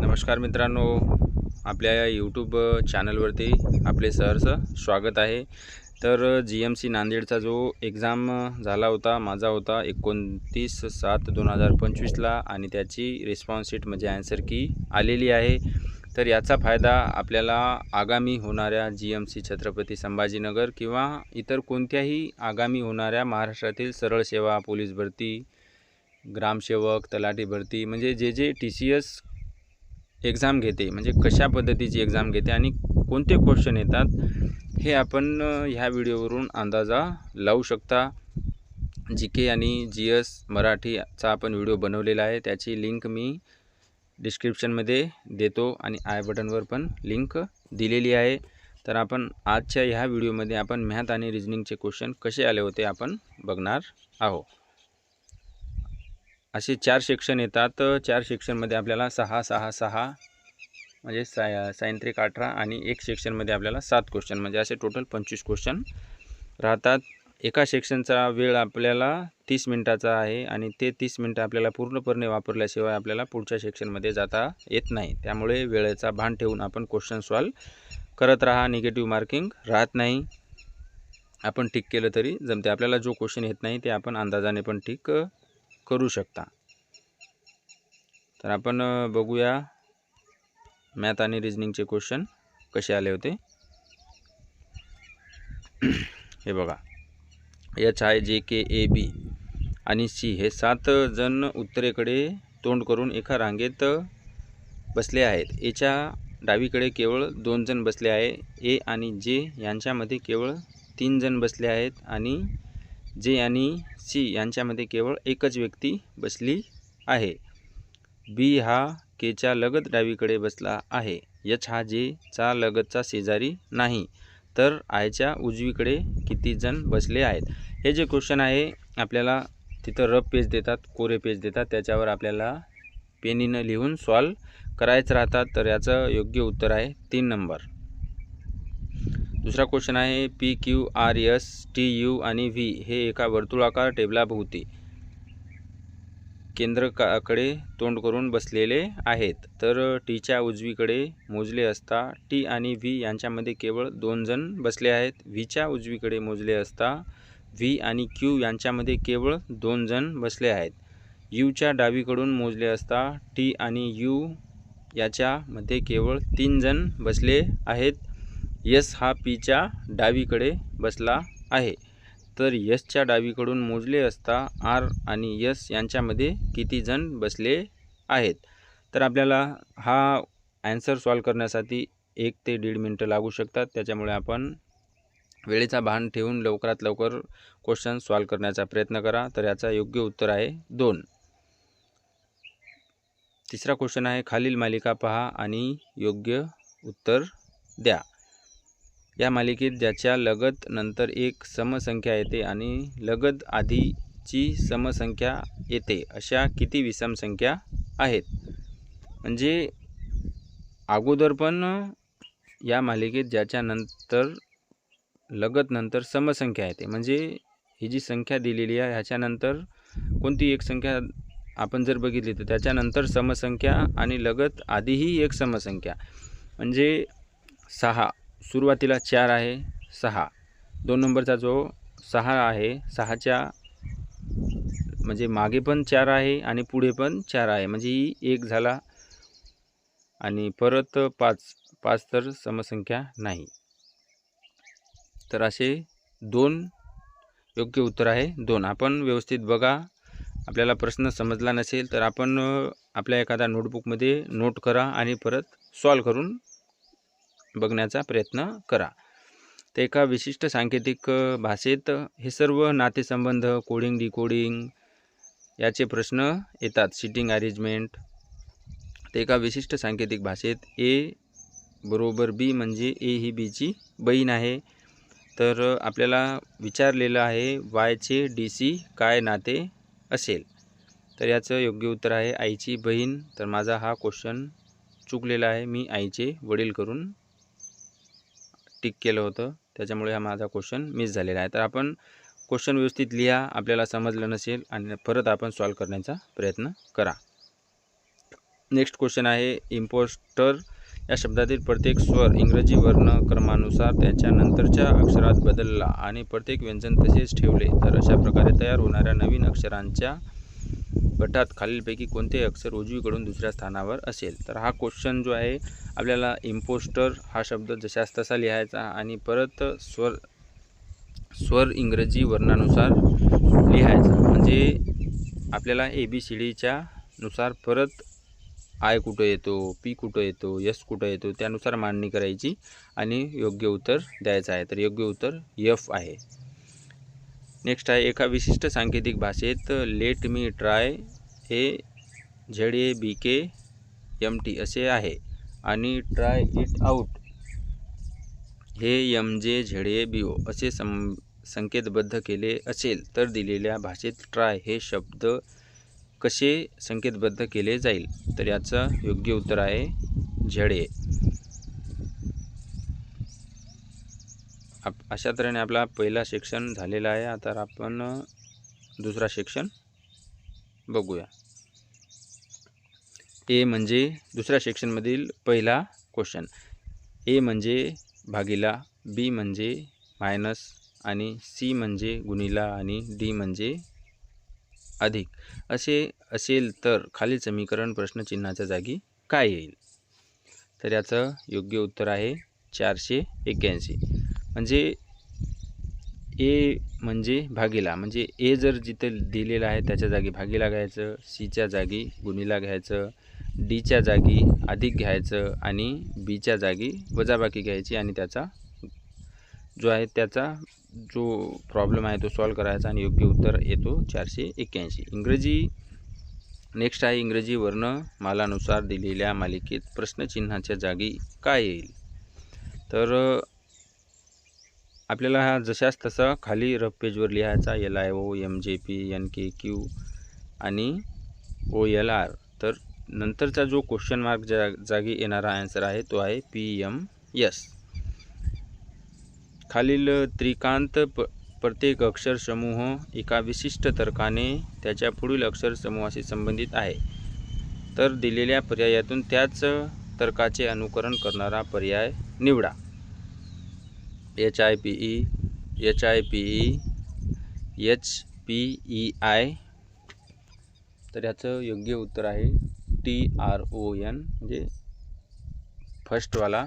नमस्कार मित्रांनो आपल्या यूट्यूब चॅनलवरती आपले सहर्ष स्वागत आहे. तर जी एम सी नांदेडचा जो एक्झाम झाला होता माझा होता एकोणतीस सात दोन हजार पंचवीसला आणि त्याची रिस्पॉन्स शीट म्हणजे ॲन्सर की आलेली आहे. तर याचा फायदा आपल्याला आगामी होणाऱ्या G M C Chhatrapati Sambhajinagar किंवा इतर कोणत्याही आगामी होणाऱ्या महाराष्ट्रातील सरळ सेवा पोलीस भरती ग्रामसेवक तलाठी भरती म्हणजे जे जे टी सी एस एक्झाम घेते म्हणजे कशा पद्धतीची एक्झाम घेते आणि कोणते क्वेश्चन येतात हे आपण ह्या व्हिडिओवरून अंदाजा लावू शकता. जी के आणि जी एस मराठीचा आपण व्हिडिओ बनवलेला आहे त्याची लिंक मी डिस्क्रिप्शनमध्ये देतो आणि आय बटनवर पण लिंक दिलेली आहे. तर आपण आजच्या ह्या व्हिडिओमध्ये आपण मॅथ आणि रिजनिंगचे क्वेश्चन कसे आले होते आपण बघणार आहोत. असे चार सेक्शन येतात. चार सेक्शनमध्ये आपल्याला सहा सहा सहा म्हणजे साय सायंत्रिक अठरा आणि एक सेक्शनमध्ये आपल्याला सात क्वेश्चन म्हणजे असे टोटल पंचवीस क्वेश्चन राहतात. एका सेक्शनचा वेळ आपल्याला तीस मिनटाचा आहे आणि ते तीस मिनटं आपल्याला पूर्णपणे वापरल्याशिवाय आपल्याला पुढच्या सेक्शनमध्ये जाता येत नाही. त्यामुळे वेळेचा भान ठेवून आपण क्वेश्चन सॉल्व करत राहा. निगेटिव्ह मार्किंग राहत नाही. आपण टिक केलं तरी जमते. आपल्याला जो क्वेश्चन येत नाही ते आपण अंदाजाने पण टिक करू शकता. तर आपण बघूया मॅथ आणि रिजनिंगचे क्वेश्चन कसे आले होते. हे बघा. एच आय जे के ए बी आणि सी हे सात जण उत्तरेकडे तोंड करून एका रांगेत बसले आहेत. एच्या डावीकडे केवळ दोन जण बसले आहे. ए आणि जे यांच्यामध्ये केवळ तीन जण बसले आहेत आणि जे आणि सी यांच्यामध्ये केवळ एकच व्यक्ती बसली आहे. बी हा केच्या लगत डावीकडे बसला आहे. यच हा जेचा लगतचा शेजारी नाही. तर आयच्या उजवीकडे किती जण बसले आहेत? हे जे क्वेश्चन आहे आपल्याला तिथं रफ पेज देतात कोरे पेज देतात. त्याच्यावर आपल्याला पेनीनं लिहून सॉल्व करायचं राहतात. तर याचं योग्य उत्तर आहे तीन नंबर. दुसरा क्वेश्चन आहे P Q R S T U आणि व्ही हे एका वर्तुळाकार टेबलाभोवती केंद्रकाकडे तोंड करून बसलेले आहेत. तर टीच्या उजवीकडे मोजले असता टी आणि व्ही यांच्यामध्ये केवळ दोन जण बसले आहेत. व्हीच्या उजवीकडे मोजले असता व्ही आणि क्यू यांच्यामध्ये केवळ दोन जण बसले आहेत. यूच्या डावीकडून मोजले असता टी आणि यू याच्यामध्ये केवळ तीन जण बसले आहेत. यस हा पीच्या डावीकडे बसला आहे. तर यसच्या डावीकडून मोजले असता आर आणि यस यांच्यामध्ये किती जण बसले आहेत? तर आपल्याला हा ॲन्सर सॉल्व करण्यासाठी एक ते दीड मिनटं लागू शकतात. त्याच्यामुळे आपण वेळेचा भान ठेवून लवकरात लवकर क्वेश्चन सॉल्व करण्याचा प्रयत्न करा. तर याचा योग्य उत्तर आहे दोन. तिसरा क्वेश्चन आहे खालील मालिका पहा आणि योग्य उत्तर द्या. या मालिकेत ज्याच्या लगत नंतर एक समसंख्या येते आणि लगत आधीची समसंख्या येते अशा किती विषम संख्या आहेत? म्हणजे अगोदर पण या मालिकेत ज्याच्या नंतर लगत नंतर समसंख्या येते. म्हणजे ही जी संख्या दिलेली आहे ह्याच्यानंतर कोणती एक संख्या आपण जर बघितली तर त्याच्यानंतर समसंख्या आणि लगत आधीही एक समसंख्या. म्हणजे सहा सुरुवातीला चार आहे सहा. दोन नंबरचा जो सहा आहे सहाच्या म्हणजे मागे पण चार आहे आणि पुढे पण चार आहे. म्हणजे ही एक झाला आणि परत पाच पाच तर समसंख्या नाही. तर असे दोन योग्य उत्तर आहे. दोन. आपण व्यवस्थित बघा. आपल्याला प्रश्न समजला नसेल तर आपण आपल्या एखादा नोटबुकमध्ये नोट करा आणि परत सॉल्व करून बघण्याचा प्रयत्न करा. तर एका विशिष्ट सांकेतिक भाषेत हे सर्व नातेसंबंध कोडिंग डिकोडिंग याचे प्रश्न येतात. सिटिंग अरेंजमेंट तर एका विशिष्ट सांकेतिक भाषेत ए बरोबर बी म्हणजे ए ही बीची बहीण आहे. तर आपल्याला विचारलेलं आहे वायचे डी सी काय नाते असेल? तर याचं योग्य उत्तर आहे आईची बहीण. तर माझा हा क्वेश्चन चुकलेला आहे. मी आईचे वडील करून टिक केलं होतं. त्याच्यामुळे हा माझा क्वेश्चन मिस झालेला आहे. तर आपण क्वेश्चन व्यवस्थित लिहा आपल्याला समजलं नसेल आणि परत आपण सॉल्व करण्याचा प्रयत्न करा. नेक्स्ट क्वेश्चन आहे इम्पोस्टर या शब्दातील प्रत्येक स्वर इंग्रजी वर्णक्रमानुसार क्रमानुसार त्याच्यानंतरच्या अक्षरात बदलला आणि प्रत्येक व्यंजन तसेच ठेवले. तर अशा प्रकारे तयार होणाऱ्या नवीन अक्षरांच्या गटात खालीलपैकी कोणते अक्षर उजवीकडून दुसऱ्या स्थानावर असेल? तर हा क्वेश्चन जो आहे आपल्याला इम्पोस्टर हा शब्द जशास तसा लिहायचा आणि परत स्वर स्वर इंग्रजी वर्णानुसार लिहायचा. म्हणजे आपल्याला ए बी सी डीच्या नुसार परत आय कुठं येतो पी कुठं येतो यस कुठं येतो त्यानुसार मांडणी करायची आणि योग्य उत्तर द्यायचं आहे. तर योग्य उत्तर यफ आहे. नेक्स्ट आहे एका विशिष्ट सांकेतिक भाषेत लेट मी ट्राय हे Z A B K M T असे आहे. आणि ट्राय इट आऊट हे M J Z A B O असे सं संकेतबद्ध केले असेल तर दिलेल्या भाषेत ट्राय हे शब्द कसे संकेतबद्ध केले जाईल? तर याचं योग्य उत्तर आहे झेडे आप अशा तऱ्हेने आपला पहिला सेक्शन झालेला आहे. आता आपण दुसरा सेक्शन बघूया. ए म्हणजे दुसऱ्या सेक्शनमधील पहिला क्वेश्चन ए म्हणजे भागीला बी म्हणजे मायनस आणि सी म्हणजे गुणिला आणि डी म्हणजे अधिक. असे असेल तर खालील समीकरण प्रश्नचिन्हाच्या जागी काय येईल? तर याचं योग्य उत्तर आहे चारशे एक्क्याऐंशी. म्हणजे ए म्हणजे भागीला. म्हणजे ए जर जिथे दिलेलं आहे त्याच्या जागी भागीला घ्यायचं सीच्या जागी गुणीला घ्यायचं डीच्या जागी अधिक घ्यायचं आणि बीच्या जागी वजाबाकी घ्यायची आणि त्याचा जो आहे त्याचा जो प्रॉब्लेम आहे तो सॉल्व करायचा आणि योग्य उत्तर येतो चारशे एक्क्याऐंशी. इंग्रजी नेक्स्ट आहे इंग्रजी वर्णमालानुसार दिलेल्या मालिकेत प्रश्नचिन्हाच्या जागी काय येईल? तर आपल्याला हा जशाच तसा खाली रफ पेजवर लिहायचा L I O M J P N K Q आणि ओ एल आर तर नंतरचा जो क्वेश्चन मार्क जा जागी येणारा आन्सर आहे तो आहे पी एम एस खालील त्रिकांत प प्रत्येक अक्षर समूह एका विशिष्ट तर्काने त्याच्या पुढील अक्षर समूहाशी संबंधित आहे. तर दिलेल्या पर्यायातून त्याच तर्काचे अनुकरण करणारा पर्याय निवडा. H I P E H I P E H P E I. तर याचं योग्य उत्तर आहे टी आर ओ एन म्हणजे फर्स्टवाला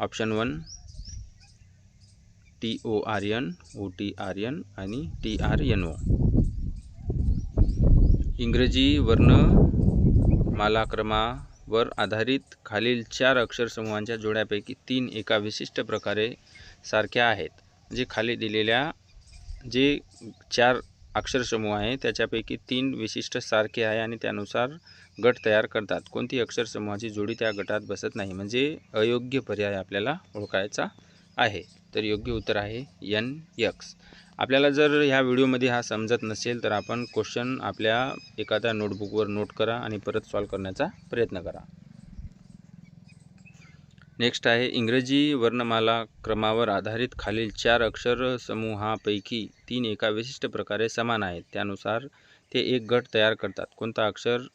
option one T O R N O T R N आणि टी आर एन ओ. इंग्रजी वर आधारित खालील चार अक्षरसमूहांच्या जोड्यापैकी तीन एका विशिष्ट प्रकारे सारख्या आहेत. म्हणजे खाली दिलेल्या जे चार अक्षरसमूह आहे त्याच्यापैकी तीन विशिष्ट सारखे आहे आणि त्यानुसार गट तयार करतात. कोणती अक्षरसमूहाची जोडी त्या गटात बसत नाही? म्हणजे अयोग्य पर्याय आपल्याला ओळखायचा आहे. तर योग्य उत्तर आहे यन यक्स आपल्याला जर ह्या व्हिडिओमध्ये हा समजत नसेल तर आपण क्वेश्चन आपल्या एखाद्या नोटबुकवर नोट करा आणि परत सॉल्व करण्याचा प्रयत्न करा. नेक्स्ट आहे इंग्रजी वर्णमाला क्रमावर आधारित खालील चार अक्षर समूहापैकी तीन एका विशिष्ट प्रकारे समान आहेत. त्यानुसार ते एक गट तयार करतात. कोणता अक्षर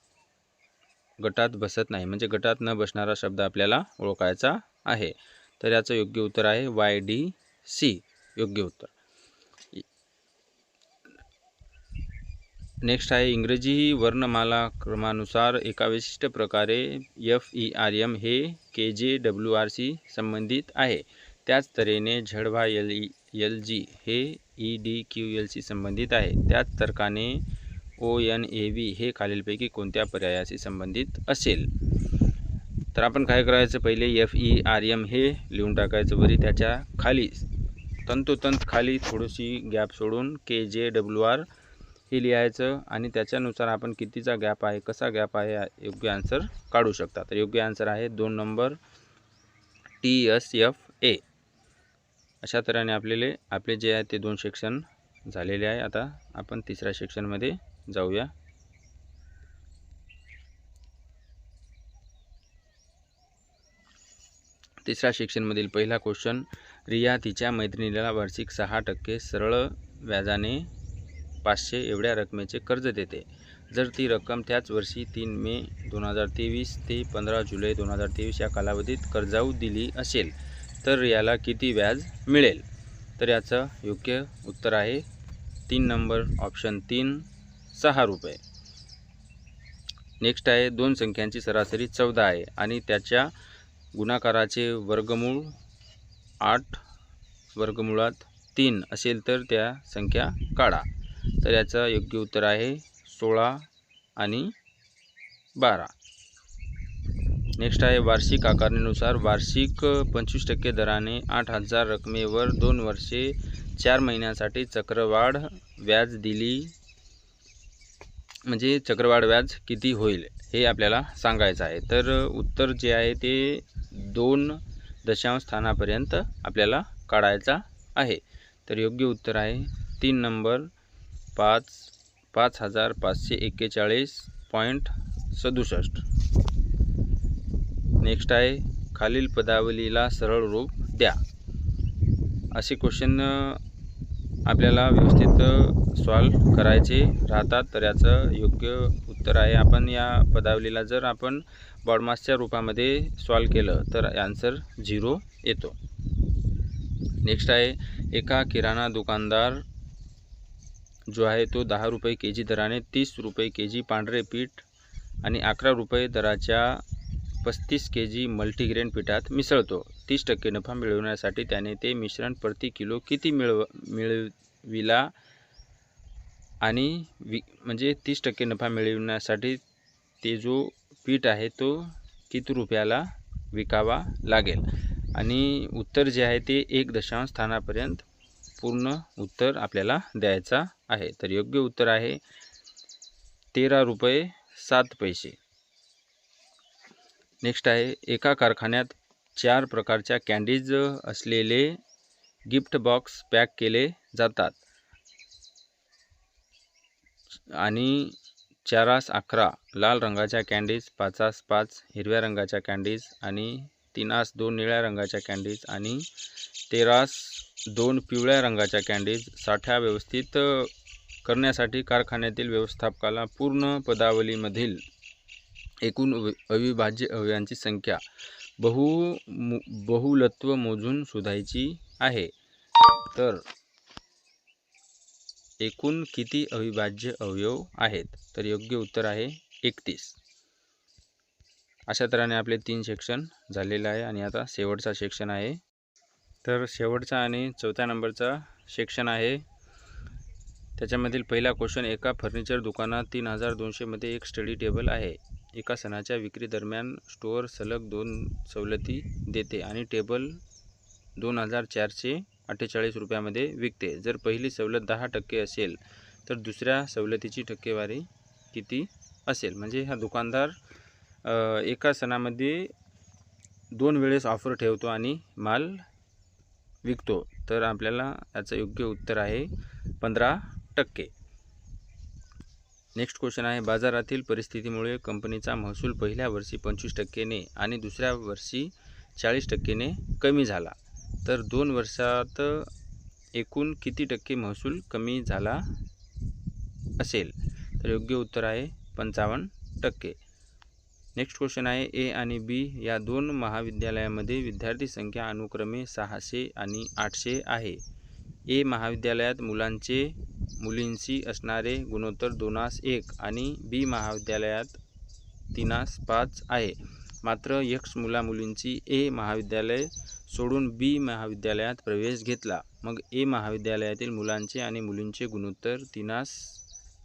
गटात बसत नाही म्हणजे गटात न बसणारा शब्द आपल्याला ओळखायचा आहे. तर याचं योग्य उत्तर आहे वाय डी सी योग्य उत्तर. नेक्स्ट आहे इंग्रजी वर्णमाला क्रमानुसार एका विशिष्ट प्रकारे एफ ई आर एम हे के जे डब्ल्यू आर सी संबंधित आहे. त्याच तऱ्हेने झडवा एल ई एल जी हे E D Q L C संबंधित आहे. त्याच तर्काने ओ एन ए व्ही हे खालीलपैकी कोणत्या पर्यायाशी संबंधित असेल? तर आपण काय करायचं? पहिले एफ ई आर एम हे लिहून टाकायचं वरी त्याच्याखाली. तंतोतंत खाली थोडीशी गॅप सोडून के जे डब्ल्यू आर हे लिहायचं आणि त्याच्यानुसार आपण कितीचा गॅप आहे कसा गॅप आहे योग्य आन्सर काढू शकता. तर योग्य आन्सर आहे दोन number T S F A अशा तऱ्हेने आपले आपले जे आहे ते दोन सेक्शन झालेले आहे. आता आपण तिसऱ्या सेक्शनमध्ये जाऊया. तिसऱ्या सेक्शनमधील पहिला क्वेश्चन रिया तिच्या मैत्रिणीला वार्षिक सहा टक्के सरळ व्याजाने पाचशे एवढ्या रकमेचे कर्ज देते. जर ती रक्कम त्याच वर्षी तीन मे दोन हजार तेवीस ते पंधरा जुलै दोन हजार तेवीस या कालावधीत कर्जाऊ दिली असेल तर याला किती व्याज मिळेल? तर याचं योग्य उत्तर आहे तीन नंबर ऑप्शन तीन सहा रुपये. नेक्स्ट आहे दोन संख्यांची सरासरी चौदा आहे आणि त्याच्या गुणाकाराचे वर्गमूळ आठ वर्गमुळात तीन असेल तर त्या संख्या काढा. तर याचं योग्य उत्तर आहे सोळा आणि बारा. नेक्स्ट आहे वार्षिक आकारणीनुसार वार्षिक पंचवीस टक्के दराने आठ हजार रकमेवर दोन वर्षे चार महिन्यासाठी चक्रवाढ व्याज दिली म्हणजे चक्रवाढ व्याज किती होईल हे आपल्याला सांगायचं आहे. तर उत्तर जे आहे ते दोन दशांश स्थानापर्यंत आपल्याला काढायचा आहे. तर योग्य उत्तर आहे तीन नंबर पाच पाच हजार पाचशे एक्केचाळीस पॉईंट सदुसष्ट. नेक्स्ट आहे खालील पदावलीला सरळ रूप द्या. असे क्वेश्चन आपल्याला व्यवस्थित सॉल्व करायचे राहतात तर याचं योग्य उत्तर आहे. आपण या पदावलीला जर आपण बॉडमासच्या रूपामध्ये सॉल्व केलं तर आन्सर झिरो येतो. नेक्स्ट आहे एका किराणा दुकानदार जो आहे तो दहा रुपये के जी दराने तीस रुपये के जी पांढरे पीठ आणि अकरा रुपये दराच्या पस्तीस के जी मल्टीग्रेन पिठात मिसळतो. तीस टक्के नफा मिळवण्यासाठी त्याने ते मिश्रण प्रति किलो किती मिळव मिळविला आणि वि म्हणजे तीस टक्के नफा मिळविण्यासाठी ते जो पीठ आहे तो किती रुपयाला विकावा लागेल? आणि उत्तर जे आहे ते एक दशांश स्थानापर्यंत पूर्ण उत्तर आपल्याला द्यायचा आहे. तर योग्य उत्तर आहे तेरा रुपये सात पैसे. नेक्स्ट आहे एका कारखान्यात चार प्रकारच्या कॅन्डीज असलेले गिफ्ट बॉक्स पॅक केले जातात. आणि चारास अकरा लाल रंगाच्या कॅन्डीज पाचास पाच हिरव्या रंगाच्या कॅन्डीज आणि तीनास दोन निळ्या रंगाच्या कँडीज आणि तेरास दोन पिवळ्या रंगाच्या कँडीज साठ्या व्यवस्थित करण्यासाठी कारखान्यातील व्यवस्थापकाला पूर्ण पदावलीमधील एकूण अविभाज्य अवयवांची संख्या बहु बहुलत्व मोजून शोधायची आहे. तर एकूण किती अविभाज्य अवयव आहेत? तर योग्य उत्तर आहे एकतीस. अशा तऱ्हेने आपले तीन सेक्शन झालेलं आहे आणि आता शेवटचा सेक्शन आहे. तर शेवटचा आणि चौथ्या नंबरचा सेक्शन आहे. त्याच्यामधील पहिला क्वेश्चन एका फर्निचर दुकानात तीन हजार दोनशेमध्ये एक स्टडी टेबल आहे. एका सणाच्या विक्री दरम्यान स्टोअर सलग दोन सवलती देते आणि टेबल दोन हजार चारशे अठ्ठेचाळीस रुपयामध्ये विकते. जर पहिली सवलत दहा टक्के असेल तर दुसऱ्या सवलतीची टक्केवारी किती असेल? म्हणजे हा दुकानदार एका सणामध्ये दोन वेळेस ऑफर ठेवतो आणि माल विकतो. तर आपल्याला याचं योग्य उत्तर आहे पंधरा टक्के. नेक्स्ट क्वेश्चन आहे बाजारातील परिस्थितीमुळे कंपनीचा महसूल पहिल्या वर्षी पंचवीस टक्केने आणि दुसऱ्या वर्षी चाळीस टक्केने कमी झाला. तर दोन वर्षात एकूण किती टक्के महसूल कमी झाला असेल? तर योग्य उत्तर आहे पंचावन्न टक्के. नेक्स्ट क्वेश्चन आहे ए आणि बी या दोन महाविद्यालयामध्ये विद्यार्थी संख्या अनुक्रमे सहाशे आणि आठशे आहे. ए महाविद्यालयात मुलांचे मुलींशी असणारे गुणोत्तर दोनास एक आणि बी महाविद्यालयात तीनास पाच आहे. मात्र यक्ष मुला मुलींची ए महाविद्यालय सोडून बी महाविद्यालयात प्रवेश घेतला. मग ए महाविद्यालयातील मुलांचे आणि मुलींचे गुणोत्तर तीनास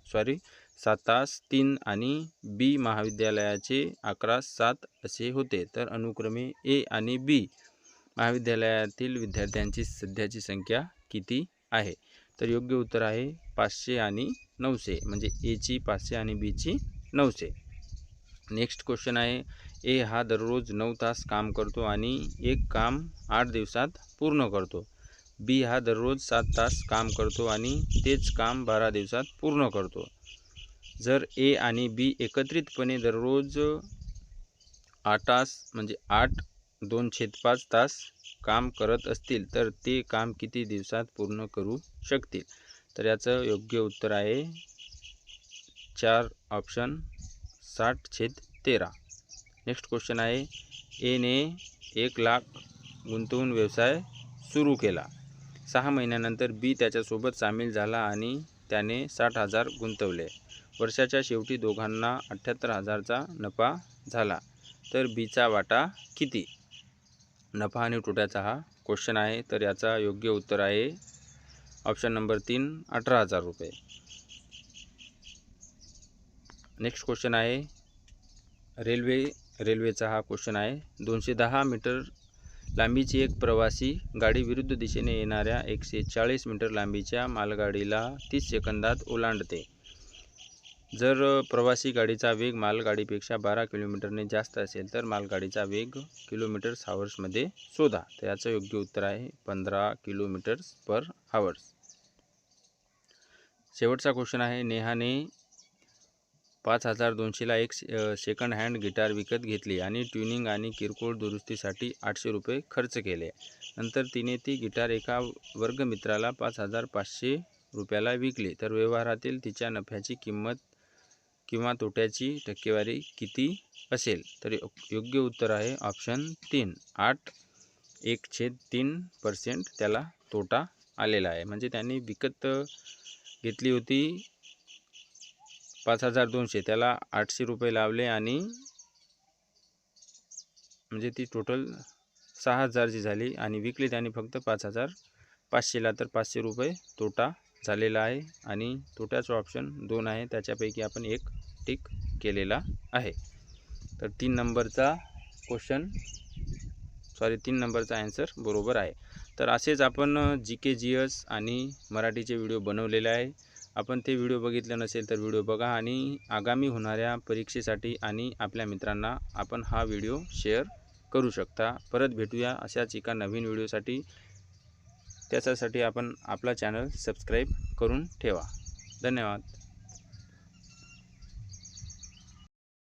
सॉरी सातास तीन आणि बी महाविद्यालयाचे अकरा सात असे होते. तर अनुक्रमे ए आणि बी महाविद्यालयातील विद्यार्थ्यांची सध्याची संख्या किती आहे? तर योग्य उत्तर आहे पाचशे आणि नऊशे. म्हणजे एची पाचशे आणि बीची नऊशे. नेक्स्ट क्वेश्चन आहे ए हा दररोज नऊ तास काम करतो आणि एक काम आठ दिवसात पूर्ण करतो. बी हा दररोज सात तास काम करतो आणि तेच काम बारा दिवसात पूर्ण करतो. जर ए आणि बी एकत्रितपणे दररोज आठ तास म्हणजे आठ दोन छेद पाच तास काम करत असतील तर ते काम किती दिवसात पूर्ण करू शकतील? तर याचं योग्य उत्तर आहे चार ऑप्शन साठ छेद तेरा. नेक्स्ट क्वेश्चन आहे एने एक लाख गुंतवून व्यवसाय सुरू केला. सहा महिन्यानंतर बी त्याच्यासोबत सामील झाला आणि त्याने साठ हजार गुंतवले. वर्षाच्या शेवटी दोघांना अठ्ठ्याहत्तर हजारचा नफा झाला. तर बीचा वाटा किती? नफा आणि तोट्याचा हा क्वेश्चन आहे. तर याचा योग्य उत्तर आहे. ऑप्शन नंबर तीन अठरा हजार रुपये. नेक्स्ट क्वेश्चन आहे. रेल्वे रेल्वेचा हा क्वेश्चन आहे. दोनशे दहा मीटर लांबीची एक प्रवासी गाडी विरुद्ध दिशेने येणाऱ्या एकशे चाळीस मीटर लांबीच्या मालगाडीला तीस सेकंदात ओलांडते. जर प्रवासी गाडीचा वेग मालगाडीपेक्षा बारा किलोमीटरने जास्त असेल तर मालगाडीचा वेग किलोमीटर हावर्समध्ये शोधा. तर याचं योग्य उत्तर आहे पंधरा किलोमीटर्स पर हावर्स शेवटचा क्वेश्चन आहे नेहाने पाच हजार दोनशेला एक सेकंड हँड गिटार विकत घेतली आणि ट्युनिंग आणि किरकोळ दुरुस्तीसाठी आठशे रुपये खर्च केले. नंतर तिने ती गिटार एका वर्गमित्राला पाच हजार पाचशे रुपयाला विकली. तर व्यवहारातील तिच्या नफ्याची किंमत किंवा तोट्याची टक्केवारी किती असेल? तर योग्य उत्तर आहे ऑप्शन तीन. आठ एक छेद तीन पर्सेंट त्याला तोटा आलेला आहे. म्हणजे त्यांनी विकत घेतली होती पाच हजार दोनशे. त्याला आठशे रुपये लावले आणि म्हणजे ती टोटल सहा हजारची झाली आणि विकली त्याने फक्त पाच हजार पाचशेला तर पाचशे रुपये तोटा झालेला आहे. आणि तोट्याचं ऑप्शन दोन आहे. त्याच्यापैकी आपण एक टिक केलेला आहे. तर तीन नंबरचा क्वेश्चन सॉरी तीन नंबरचा ॲन्सर बरोबर आहे. तर असेच आपण जी के जी एस आणि मराठीचे व्हिडिओ बनवलेले आहे. आपण ते व्हिडिओ बघितले नसेल तर व्हिडिओ बघा आणि आगामी होणाऱ्या परीक्षेसाठी आणि आपल्या मित्रांना आपण हा व्हिडिओ शेअर करू शकता. परत भेटूया अशाच एका नवीन व्हिडिओसाठी त्याच्यासाठी आपण आपला चॅनल सबस्क्राईब करून ठेवा. धन्यवाद.